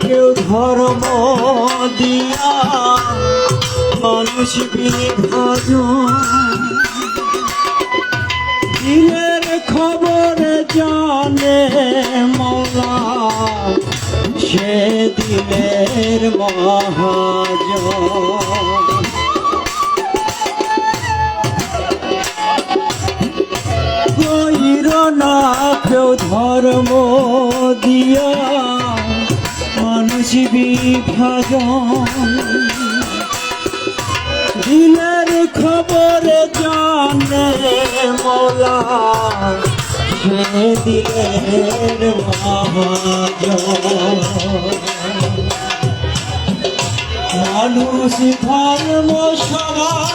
কেউ ধর্ম দিয়া মানুষ বিভাজন। দিনের খবর জানে মৌলা, সে দিনের মহাজন। না কেউ ধর্ম দিয়া মানুষ বিভাজন দিনের খবর জানে মোলা মহাজন। মানুষ ধর্ম সবার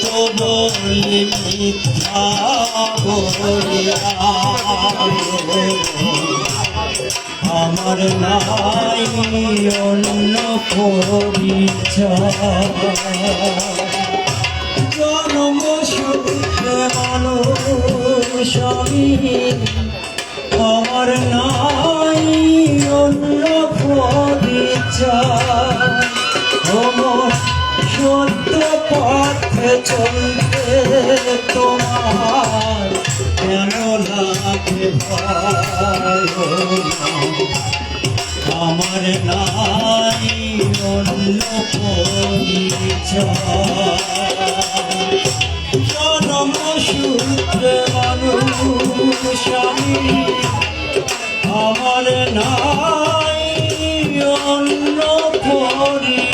সত্য বলি মিথ্যা আমার নাই অন্য জন্ম সূত্রে মানুষ আমি আমার নাই অন্য পরিচয় পথে চলতে তোমার, কেন লাগে আমার নাই অন্য জন্ম সূত্রে মানুষ আমার নাই অন্য পরিচয়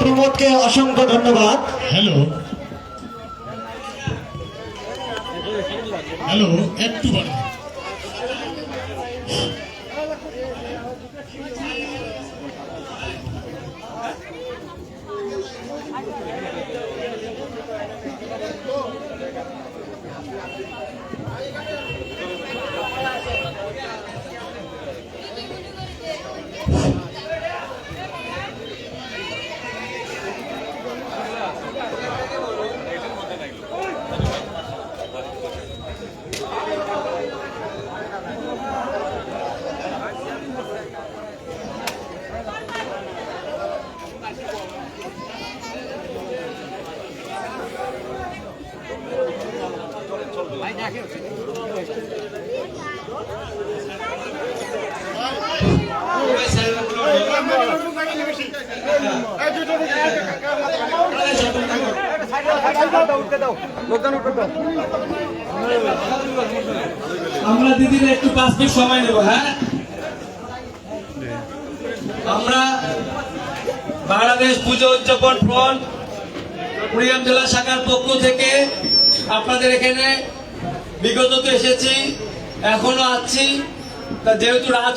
প্রমোদকে অসংখ্য ধন্যবাদ। হ্যালো। হ্যালো একটু আমরা দিদির একটু পাঁচ মিনিট সময় নেব হ্যাঁ? আমরা বাংলাদেশ পুজো উদযাপন ফ্রন্ট কুড়িয়াম জেলা শাখার পক্ষ থেকে আপনাদের এখানে বিগত তো এসেছি এখনও আছি। তা যেহেতু রাত